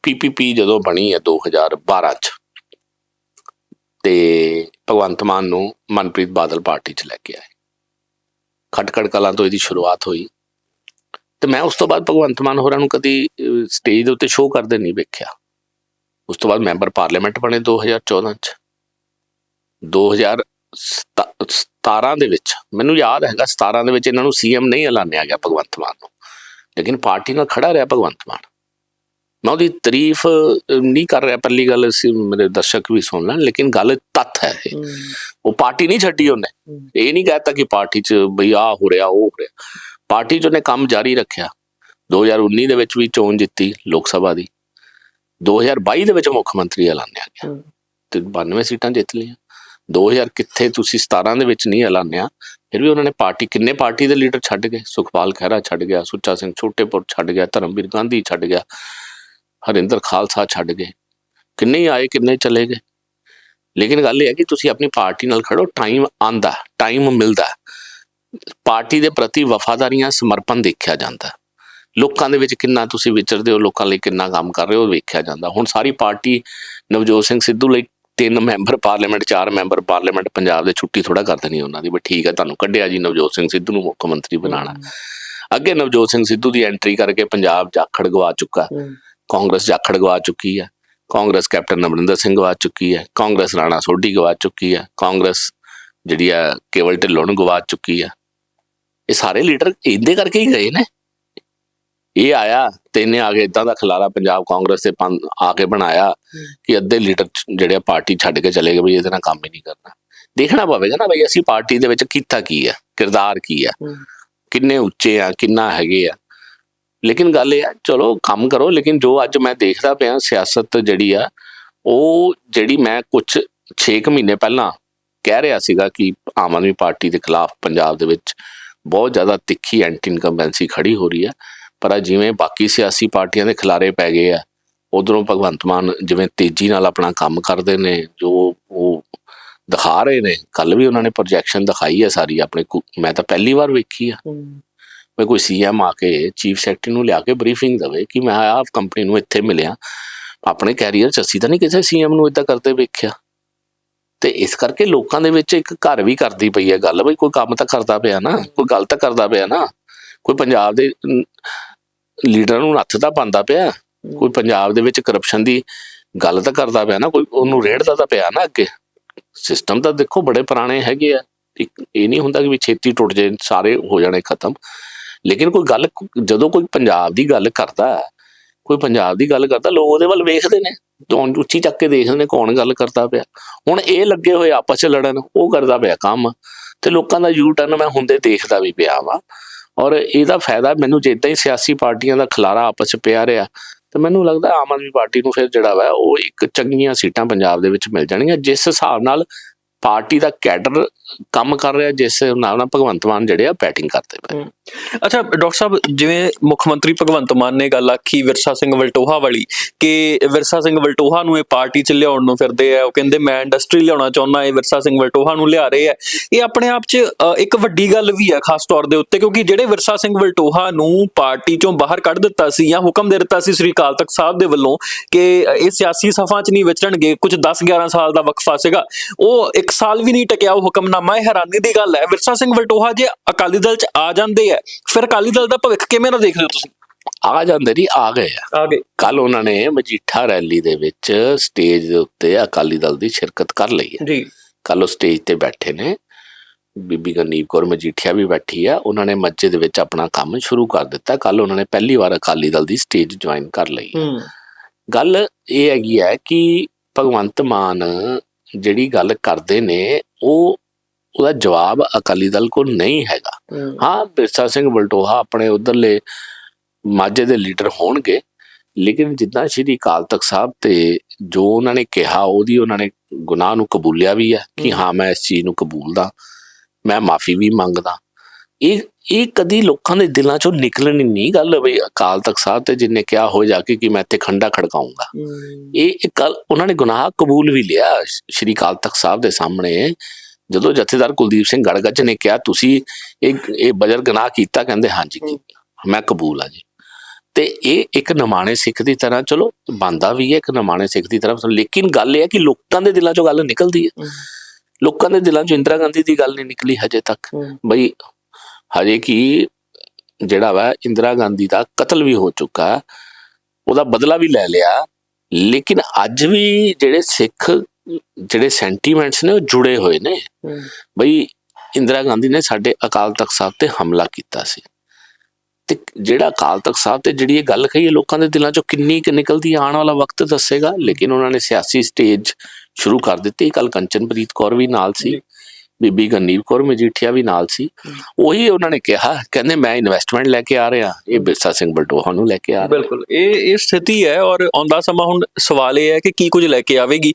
Speaker 2: ਪੀਪੀਪੀ ਜਦੋਂ ਬਣੀ ਹੈ 2012 ਚ, ਤੇ ਭਗਵੰਤ ਮਾਨ ਨੂੰ ਮਨਪ੍ਰੀਤ ਬਾਦਲ ਪਾਰਟੀ ਚ ਲੈ ਕੇ ਆਏ। ਖਟਕੜ ਕਲਾਂ ਤੋਂ ਇਹਦੀ ਸ਼ੁਰੂਆਤ ਹੋਈ। ਤੇ ਮੈਂ ਉਸ ਤੋਂ ਬਾਅਦ ਭਗਵੰਤ ਮਾਨ ਹੋਰਾਂ ਨੂੰ ਕਦੀ ਸਟੇਜ ਦੇ ਉੱਤੇ ਸ਼ੋਅ ਕਰਦੇ ਨਹੀਂ ਵੇਖਿਆ। ਉਸ ਤੋਂ ਬਾਅਦ ਮੈਂਬਰ ਪਾਰਲੀਮੈਂਟ ਬਣੇ 2014 ਚ। 2017 ਦੇ ਵਿੱਚ, ਮੈਨੂੰ ਯਾਦ ਹੈਗਾ 17 ਦੇ ਵਿੱਚ ਇਹਨਾਂ ਨੂੰ ਸੀਐਮ ਨਹੀਂ ਐਲਾਨਿਆ ਗਿਆ ਭਗਵੰਤ ਮਾਨ ਨੂੰ। ਲੇਕਿਨ ਪਾਰਟੀ ਨਾਲ ਖੜਾ ਰਿਹਾ ਭਗਵੰਤ ਮਾਨ। ਮੈਂ ਉਹਦੀ ਤਾਰੀਫ ਨਹੀਂ ਕਰ ਰਿਹਾ ਪਹਿਲੀ ਗੱਲ ਸੀ ਮੇਰੇ ਦਰਸ਼ਕ ਵੀ ਸੁਣ ਲੈਣ ਲੇਕਿਨ ਗੱਲ ਤੱਥ ਹੈ ਇਹ। ਉਹ ਪਾਰਟੀ ਨਹੀਂ ਛੱਡੀ ਉਹਨੇ। ਇਹ ਨਹੀਂ ਕਹਿਤਾ ਕਿ ਪਾਰਟੀ 'ਚ ਬਈ ਆ ਹੋ ਰਿਹਾ ਉਹ ਹੋ ਰਿਹਾ। ਪਾਰਟੀ 'ਚ ਉਹਨੇ ਕੰਮ ਜਾਰੀ ਰੱਖਿਆ। 2019 ਦੇ ਵਿੱਚ ਵੀ ਚੋਣ ਜਿੱਤੀ ਲੋਕ ਸਭਾ ਦੀ। 2022 ਦੇ ਵਿੱਚ ਮੁੱਖ ਮੰਤਰੀ ਐਲਾਨਿਆ ਗਿਆ। ਤੇ 92 ਸੀਟਾਂ ਜਿੱਤ ਲਈਆਂ। 2000 ਕਿੱਥੇ ਤੁਸੀਂ 17 ਦੇ ਵਿੱਚ ਨਹੀਂ ਐਲਾਨਿਆ ਫਿਰ ਵੀ ਉਹਨਾਂ ਨੇ ਪਾਰਟੀ ਕਿੰਨੇ ਪਾਰਟੀ ਦੇ ਲੀਡਰ ਛੱਡ ਗਏ? ਸੁਖਪਾਲ ਖਹਿਰਾ ਛੱਡ ਗਿਆ ਸੁੱਚਾ ਸਿੰਘ ਛੋਟੇਪੁਰ ਛੱਡ ਗਿਆ ਧਰਮਵੀਰ ਗਾਂਧੀ ਛੱਡ ਗਿਆ। ਹਰਿੰਦਰ ਖਾਲਸਾ ਛੱਡ ਗਏ। ਕਿੰਨੇ ਆਏ ਕਿੰਨੇ ਚਲੇ ਗਏ। ਲੇਕਿਨ ਗੱਲ ਇਹ ਹੈ ਕਿ ਤੁਸੀਂ ਆਪਣੀ ਪਾਰਟੀ ਨਾਲ ਖੜੋ ਟਾਈਮ ਆਂਦਾ ਟਾਈਮ ਮਿਲਦਾ। ਪਾਰਟੀ ਦੇ ਪ੍ਰਤੀ ਵਫਾਦਾਰੀਆਂ ਸਮਰਪਣ ਦੇਖਿਆ ਜਾਂਦਾ। ਲੋਕਾਂ ਦੇ ਵਿੱਚ ਕਿੰਨਾ ਤੁਸੀਂ ਵਿਚਰਦੇ ਹੋ ਲੋਕਾਂ ਲਈ ਕਿੰਨਾ ਕੰਮ ਕਰ ਰਹੇ ਹੋ ਵੇਖਿਆ ਜਾਂਦਾ। ਹੁਣ ਸਾਰੀ ਪਾਰਟੀ ਨਵਜੋਤ ਸਿੰਘ ਸਿੱਧੂ ਲਈ ਤਿੰਨ ਮੈਂਬਰ ਪਾਰਲੀਮੈਂਟ ਚਾਰ ਮੈਂਬਰ ਪਾਰਲੀਮੈਂਟ ਪੰਜਾਬ ਦੇ ਛੁੱਟੀ ਥੋੜਾ ਕਰ ਦੇਣੀ ਉਹਨਾਂ ਦੀ ਵੀ ਠੀਕ ਹੈ ਤੁਹਾਨੂੰ ਕੱਢਿਆ ਜੀ ਨਵਜੋਤ ਸਿੰਘ ਸਿੱਧੂ ਨੂੰ ਮੁੱਖ ਮੰਤਰੀ ਬਣਾਉਣਾ। ਅੱਗੇ ਨਵਜੋਤ ਸਿੰਘ ਸਿੱਧੂ ਦੀ ਐਂਟਰੀ ਕਰਕੇ ਪੰਜਾਬ ਜਾਖੜ ਗਵਾ ਚੁੱਕਾ। ਕਾਂਗਰਸ ਜਾਖੜ ਗਵਾ ਚੁੱਕੀ ਹੈ ਕਾਂਗਰਸ ਕੈਪਟਨ ਅਮਰਿੰਦਰ ਸਿੰਘ ਗਵਾ ਚੁੱਕੀ ਹੈ ਕਾਂਗਰਸ ਰਾਣਾ ਸੋਢੀ ਗਵਾ ਚੁੱਕੀ ਹੈ ਕਾਂਗਰਸ ਜਿਹੜੀ ਆ ਕੇਵਲ ਢਿੱਲੋਂ ਨੂੰ ਗਵਾ ਚੁੱਕੀ ਹੈ। ਇਹ ਸਾਰੇ ਲੀਡਰ ਇਹਦੇ ਕਰਕੇ ਹੀ ਗਏ ਨੇ। ਇਹ ਆਇਆ ਤੇ ਇਹਨੇ ਆ ਕੇ ਇਦਾਂ ਦਾ ਖਿਲਾਰਾ ਪੰਜਾਬ ਕਾਂਗਰਸ ਤੇ ਆ ਕੇ ਬਣਾਇਆ ਕਿ ਅੱਧੇ ਲੀਡਰ ਜਿਹੜੇ ਆ ਪਾਰਟੀ ਛੱਡ ਕੇ ਚਲੇ ਗਏ ਵੀ ਇਹਦੇ ਨਾਲ ਕੰਮ ਹੀ ਨਹੀਂ ਕਰਨਾ। ਦੇਖਣਾ ਪਵੇਗਾ ਨਾ ਬਈ ਅਸੀਂ ਪਾਰਟੀ ਦੇ ਵਿੱਚ ਕੀਤਾ ਕੀ ਹੈ ਕਿਰਦਾਰ ਕੀ ਹੈ। ਕਿੰਨੇ ਉੱਚੇ ਆ ਕਿੰਨਾ ਹੈਗੇ ਆ। ਲੇਕਿਨ ਗੱਲ ਇਹ ਆ, ਚਲੋ ਕੰਮ ਕਰੋ, ਲੇਕਿਨ ਜੋ ਅੱਜ ਮੈਂ ਦੇਖਦਾ ਪਿਆ ਸਿਆਸਤ ਜਿਹੜੀ ਆ, ਉਹ ਜਿਹੜੀ ਮੈਂ ਕੁਝ 6 ਮਹੀਨੇ ਪਹਿਲਾਂ ਕਹਿ ਰਿਹਾ ਸੀਗਾ ਕਿ ਆਮ ਆਦਮੀ ਪਾਰਟੀ ਦੇ ਖਿਲਾਫ ਪੰਜਾਬ ਦੇ ਵਿੱਚ ਬਹੁਤ ਜ਼ਿਆਦਾ ਤਿੱਖੀ ਐਂਟੀ ਇਨਕੰਬੈਂਸੀ ਖੜੀ ਹੋ ਰਹੀ ਹੈ ਪਰ ਜਿਵੇਂ ਬਾਕੀ ਸਿਆਸੀ ਪਾਰਟੀਆਂ ਦੇ ਖਿਲਾਰੇ ਪੈ ਗਏ ਆ, ਉਧਰੋਂ ਭਗਵੰਤ ਮਾਨ ਜਿਵੇਂ ਤੇਜ਼ੀ ਨਾਲ ਆਪਣਾ ਕੰਮ ਕਰਦੇ ਨੇ, ਜੋ ਉਹ ਦਿਖਾ ਰਹੇ ਨੇ ਕੱਲ ਵੀ ਉਹਨਾਂ ਨੇ ਪ੍ਰੋਜੈਕਸ਼ਨ ਦਿਖਾਈ ਹੈ ਸਾਰੀ, ਆਪਣੇ ਕੋ- ਮੈਂ ਤਾਂ ਪਹਿਲੀ ਵਾਰ ਵੇਖੀ ਆ। ਮੈਂ ਕੋਈ ਸੀਐਮ ਆ ਕੇ ਚੀਫ ਸੈਕਟਰੀ ਨੂੰ ਲਿਆ ਕੇ ਬਰੀਫਿੰਗ ਦੇਵੇ ਕਿ ਮੈਂ ਆਹ ਕੰਪਨੀ ਨੂੰ ਇੱਥੇ ਮਿਲਿਆ। ਆਪਣੇ ਕੈਰੀਅਰ ਚ ਅਸੀਂ ਤਾਂ ਨਹੀਂ ਕਿਸੇ ਸੀਐਮ ਨੂੰ ਇਦਾਂ ਕਰਦੇ ਵੇਖਿਆ। ਤੇ ਇਸ ਕਰਕੇ ਲੋਕਾਂ ਦੇ ਵਿੱਚ ਇੱਕ ਘਰ ਵੀ ਕਰਦੀ ਪਈ ਹੈ ਗੱਲ, ਬਈ ਕੋਈ ਕੰਮ ਤਾਂ ਕਰਦਾ ਪਿਆ ਨਾ, ਕੋਈ ਗੱਲ ਤਾਂ ਕਰਦਾ ਪਿਆ ਨਾ। ਕੋਈ ਪੰਜਾਬ ਦੇ ਲੀਡਰਾਂ ਨੂੰ ਹੱਥ ਤਾਂ ਪਾਉਂਦਾ ਪਿਆ। ਕੋਈ ਪੰਜਾਬ ਦੇ ਵਿੱਚ ਕਰਪਸ਼ਨ ਦੀ ਗੱਲ ਤਾਂ ਕਰਦਾ ਪਿਆ ਨਾ, ਕੋਈ ਉਹਨੂੰ ਰੇੜਦਾ ਤਾਂ ਪਿਆ ਨਾ ਅੱਗੇ। ਸਿਸਟਮ ਤਾਂ ਦੇਖੋ ਬੜੇ ਪੁਰਾਣੇ ਹੈਗੇ ਆ। ਇੱਕ, ਇਹ ਨਹੀਂ ਹੁੰਦਾ ਕਿ ਵੀ ਛੇਤੀ ਟੁੱਟ ਜੇ ਸਾਰੇ ਹੋ ਜਾਣੇ ਖਤਮ। ਲੇਕਿਨ ਕੋਈ ਗੱਲ, ਜਦੋਂ ਕੋਈ ਪੰਜਾਬ ਦੀ ਗੱਲ ਕਰਦਾ, ਕੋਈ ਪੰਜਾਬ ਦੀ ਗੱਲ ਕਰਦਾ, ਲੋਕ ਉਹਦੇ ਵੱਲ ਵੇਖਦੇ ਨੇ, ਤੋਂ ਉੱਚੀ ਚੱਕ ਕੇ ਦੇਖਦੇ ਨੇ ਕੌਣ ਗੱਲ ਕਰਦਾ ਪਿਆ। ਹੁਣ ਇਹ ਲੱਗੇ ਹੋਏ ਆਪਸ ਚ ਲੜਨ, ਉਹ ਕਰਦਾ ਪਿਆ ਕੰਮ, ਤੇ ਲੋਕਾਂ ਦਾ ਯੂ ਟਰਨ ਮੈਂ ਹੁੰਦੇ ਦੇਖਦਾ ਵੀ ਪਿਆ ਵਾ। ਔਰ ਇਹਦਾ ਫਾਇਦਾ ਮੈਨੂੰ ਜਿੱਦਾਂ ਹੀ ਸਿਆਸੀ ਪਾਰਟੀਆਂ ਦਾ ਖਲਾਰਾ ਆਪਸ ਚ ਪਿਆ ਰਿਹਾ, ਤੇ ਮੈਨੂੰ ਲੱਗਦਾ ਆਮ ਆਦਮੀ ਪਾਰਟੀ ਨੂੰ ਫਿਰ ਜਿਹੜਾ ਵਾ, ਉਹ ਇੱਕ ਚੰਗੀਆਂ ਸੀਟਾਂ ਪੰਜਾਬ ਦੇ ਵਿੱਚ ਮਿਲ ਜਾਣਗੀਆਂ, ਜਿਸ ਹਿਸਾਬ ਨਾਲ ਪਾਰਟੀ ਦਾ ਕੈਡਰ ਕੰਮ ਕਰ ਰਿਹਾ, ਜਿਸ ਨਾਲ ਨਾਲ ਭਗਵੰਤ ਮਾਨ ਜਿਹੜੇ ਆ ਬੈਟਿੰਗ ਕਰਦੇ ਪਏ।
Speaker 1: ਅੱਛਾ, ਡਾਕਟਰ ਸਾਹਿਬ, ਜਿਵੇਂ ਮੁੱਖ ਮੰਤਰੀ ਭਗਵੰਤ ਮਾਨ ਨੇ ਗੱਲ ਆਖੀ ਵਿਰਸਾ ਸਿੰਘ ਵਲਟੋਹਾ ਵਾਲੀ ਕਿ ਵਿਰਸਾ ਸਿੰਘ ਵਲਟੋਹਾ ਨੂੰ ਇਹ ਪਾਰਟੀ 'ਚ ਲਿਆਉਣ ਨੂੰ ਫਿਰਦੇ ਆ, ਉਹ ਕਹਿੰਦੇ ਮੈਂ ਇੰਡਸਟਰੀ ਲਿਆਉਣਾ ਚਾਹੁੰਦਾ, ਇਹ ਵਿਰਸਾ ਸਿੰਘ ਵਲਟੋਹਾ ਨੂੰ ਲਿਆ ਰਹੇ ਆ। ਇਹ ਆਪਣੇ ਆਪ 'ਚ ਇੱਕ ਵੱਡੀ ਗੱਲ ਵੀ ਆ ਖਾਸ ਤੌਰ ਦੇ ਉੱਤੇ, ਕਿਉਂਕਿ ਜਿਹੜੇ ਵਿਰਸਾ ਸਿੰਘ ਵਲਟੋਹਾ ਨੂੰ ਪਾਰਟੀ 'ਚੋਂ ਬਾਹਰ ਕੱਢ ਦਿੱਤਾ ਸੀ ਜਾਂ ਹੁਕਮ ਦੇ ਦਿੱਤਾ ਸੀ ਸ੍ਰੀ ਅਕਾਲ ਤਖਤ ਸਾਹਿਬ ਦੇ ਵੱਲੋਂ ਕਿ ਇਹ ਸਿਆਸੀ ਸਫਾਂ 'ਚ ਨਹੀਂ ਵਿਚਰਨਗੇ, ਕੁਝ 10 11 ਸਾਲ ਦਾ ਵਕਫਾ ਸੀਗਾ, ਉਹ ਇੱਕ ਸਾਲ ਵੀ ਨਹੀਂ ਟਕਿਆ ਉਹ ਹੁਕਮਨਾਮਾ ਇਹ ਹੈਰਾਨੀ ਦੀ ਗੱਲ ਹੈ। ਵਿਰਸਾ ਸਿੰਘ ਵਲਟੋਹਾ ਜੇ ਅਕਾਲੀ ਦਲ 'ਚ ਆ ਜਾਂਦੇ ਆ ਫਿਰ ਅਕਾਲੀ ਦਲ ਦਾ ਭਵਿੱਖ ਕਿਵੇਂ ਦਾ ਦੇਖਦੇ ਹੋ ਤੁਸੀਂ?
Speaker 2: ਆ ਜਾਂਦੇ ਨਹੀਂ ਆ ਗਏ ਆ।
Speaker 1: ਆ ਗਏ।
Speaker 2: ਕੱਲ ਉਹਨਾਂ ਨੇ ਮਜੀਠਾ ਰੈਲੀ ਦੇ ਵਿੱਚ ਸਟੇਜ ਦੇ ਉੱਤੇ ਅਕਾਲੀ ਦਲ ਦੀ ਸ਼ਿਰਕਤ ਕਰ ਲਈ ਹੈ।
Speaker 1: ਜੀ।
Speaker 2: ਕੱਲ ਉਹ ਸਟੇਜ ਤੇ ਬੈਠੇ ਨੇ। ਬੀਬੀ ਗਨੀਵ ਕੌਰ ਮਜੀਠੀਆ ਵੀ ਬੈਠੀ ਆ। ਉਹਨਾਂ ਨੇ ਮੱਜੇ ਦੇ ਵਿੱਚ ਆਪਣਾ ਕੰਮ ਸ਼ੁਰੂ ਕਰ ਦਿੱਤਾ। ਕੱਲ ਉਹਨਾਂ ਨੇ ਪਹਿਲੀ ਵਾਰ ਅਕਾਲੀ ਦਲ ਦੀ ਸਟੇਜ ਜੁਆਇਨ ਕਰ ਲਈ ਗੱਲ ਇਹ ਹੈਗੀ ਹੈ ਕਿ ਭਗਵੰਤ ਮਾਨ ਜਿਹੜੀ ਗੱਲ ਕਰਦੇ ਨੇ ਉਹ ਉਹਦਾ ਜਵਾਬ ਅਕਾਲੀ ਦਲ ਕੋਲ ਨਹੀਂ ਹੈਗਾ। ਹਾਂ। ਬਿਰਸਾ ਸਿੰਘ ਬਲਟੋਹਾ ਆਪਣੇ ਉਧਰਲੇ ਮਾਝੇ ਦੇ ਲੀਡਰ ਹੋਣਗੇ ਲੇਕਿਨ ਜਿੱਦਾਂ ਸ਼੍ਰੀ ਅਕਾਲ ਤਖਤ ਸਾਹਿਬ ਤੇ ਜੋ ਉਹਨਾਂ ਨੇ ਕਿਹਾ ਉਹਦੀ ਉਹਨਾਂ ਨੇ ਗੁਨਾਹ ਨੂੰ ਕਬੂਲਿਆ ਵੀ ਹੈ ਕਿ। ਹਾਂ ਮੈਂ ਇਸ ਚੀਜ਼ ਨੂੰ ਕਬੂਲਦਾ ਮੈਂ ਮਾਫੀ ਵੀ ਮੰਗਦਾ। ਇਹ ਇਹ ਕਦੀ ਲੋਕਾਂ ਦੇ ਦਿਲਾਂ ਚੋਂ ਨਿਕਲਣੀ ਨਹੀਂ ਗੱਲ ਵੀ ਅਕਾਲ ਤਖਤ ਸਾਹਿਬ ਤੇ ਜਿੰਨੇ ਕਿਹਾ ਹੋ ਜਾ ਕੇ ਕਿ ਮੈਂ ਇੱਥੇ ਖੰਡਾ ਖੜਕਾਉਂਗਾ। ਇਹ ਇੱਕ ਗੱਲ ਉਹਨਾਂ ਨੇ ਗੁਨਾਹ ਕਬੂਲ ਵੀ ਲਿਆ ਸ਼੍ਰੀ ਅਕਾਲ ਤਖਤ ਸਾਹਿਬ ਦੇ ਸਾਹਮਣੇ। ਜਦੋਂ ਜਥੇਦਾਰ ਕੁਲਦੀਪ ਸਿੰਘ ਗੜਗੱਜ ਨੇ ਕਿਹਾ ਤੁਸੀਂ ਇਹ ਇਹ ਬਜਰ ਗੁਨਾਹ ਕੀਤਾ? ਕਹਿੰਦੇ ਹਾਂਜੀ। ਮੈਂ ਕਬੂਲ ਆ ਜੀ। ਤੇ ਇਹ ਇੱਕ ਨਮਾਣੇ ਸਿੱਖ ਦੀ ਤਰ੍ਹਾਂ ਚਲੋ ਬੰਦਾ ਵੀ ਹੈ ਇੱਕ ਨਮਾਣੇ ਸਿੱਖ ਦੀ ਤਰ੍ਹਾਂ ਲੇਕਿਨ ਗੱਲ ਇਹ ਹੈ ਕਿ ਲੋਕਾਂ ਦੇ ਦਿਲਾਂ ਚੋਂ ਗੱਲ ਨਿਕਲਦੀ ਹੈ। ਲੋਕਾਂ ਦੇ ਦਿਲਾਂ ਚੋਂ ਇੰਦਰਾ ਗਾਂਧੀ ਦੀ ਗੱਲ ਨਹੀਂ ਨਿਕਲੀ ਹਜੇ ਤੱਕ। ਬਈ ਹਜੇ ਕੀ ਜਿਹੜਾ ਵਾ ਇੰਦਰਾ ਗਾਂਧੀ ਦਾ ਕਤਲ ਵੀ ਹੋ ਚੁੱਕਾ ਉਹਦਾ ਬਦਲਾ ਵੀ ਲੈ ਲਿਆ। ਲੇਕਿਨ ਅੱਜ ਵੀ ਜਿਹੜੇ ਸਿੱਖ ਜਿਹੜੇ ਸੈਂਟੀਮੈਂਟਸ ਨੇ ਉਹ ਜੁੜੇ ਹੋਏ ਨੇ। ਬਈ ਇੰਦਰਾ ਗਾਂਧੀ ਨੇ ਸਾਡੇ ਅਕਾਲ ਤਖਤ ਸਾਹਿਬ ਤੇ ਹਮਲਾ ਕੀਤਾ ਸੀ। ਤੇ ਜਿਹੜਾ ਅਕਾਲ ਤਖਤ ਸਾਹਿਬ ਤੇ ਜਿਹੜੀ ਇਹ ਗੱਲ ਕਹੀ ਹੈ ਲੋਕਾਂ ਦੇ ਦਿਲਾਂ ਚੋਂ ਕਿੰਨੀ ਕਿ ਨਿਕਲਦੀ ਆਉਣ ਵਾਲਾ ਵਕਤ ਦੱਸੇਗਾ। ਲੇਕਿਨ ਉਹਨਾਂ ਨੇ ਸਿਆਸੀ ਸਟੇਜ ਸ਼ੁਰੂ ਕਰ ਦਿੱਤੀ। ਕੱਲ ਕੰਚਨਪ੍ਰੀਤ ਕੌਰ ਵੀ ਨਾਲ ਸੀ। ਬੀਬੀ ਗੰਨੀਵ ਕੌਰ ਮਜੀਠੀਆ ਵੀ ਨਾਲ ਸੀ। ਉਹੀ ਉਹਨਾਂ ਨੇ ਕਿਹਾ ਕਹਿੰਦੇ ਮੈਂ ਇਨਵੈਸਟਮੈਂਟ ਲੈ ਕੇ ਆ ਰਿਹਾ ਇਹ ਬਿਰਸਾ ਸਿੰਘ ਬਲਟੋਹਾ ਨੂੰ ਲੈ ਕੇ ਆ ਰਿਹਾ।
Speaker 1: ਬਿਲਕੁਲ ਇਹ ਇਹ ਸਥਿਤੀ ਹੈ ਔਰ ਆਉਂਦਾ ਸਮਾਂ ਹੁਣ ਸਵਾਲ ਇਹ ਹੈ ਕਿ ਕੀ ਕੁਝ ਲੈ ਕੇ ਆਵੇਗੀ।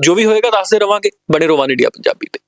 Speaker 1: ਜੋ ਵੀ ਹੋਏਗਾ ਦੱਸਦੇ ਰਵਾਂਗੇ ਬਣੇ ਰਵਾਨ ਇੰਡੀਆ ਪੰਜਾਬੀ ਤੇ।